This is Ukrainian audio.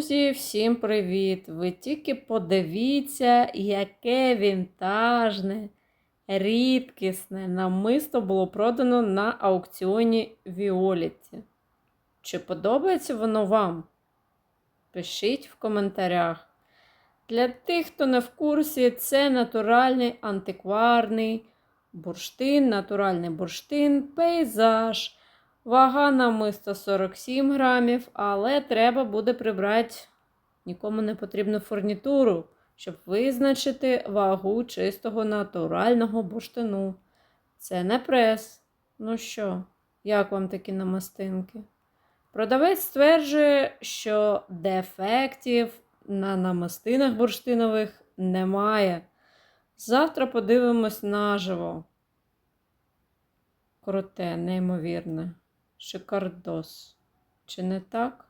Друзі, всім привіт! Ви тільки подивіться, яке вінтажне, рідкісне намисто було продано на аукціоні Віоліті. Чи подобається воно вам? Пишіть в коментарях. Для тих, хто не в курсі, це натуральний антикварний бурштин, натуральний бурштин, пейзаж. Вага намиста 47 грамів, але треба буде прибрати нікому не потрібну фурнітуру, щоб визначити вагу чистого натурального бурштину. Це не прес. Ну що, як вам такі намистинки? Продавець стверджує, що дефектів на намистинах бурштинових немає. Завтра подивимось наживо. Круте, неймовірне. Шикардос. Чи не так?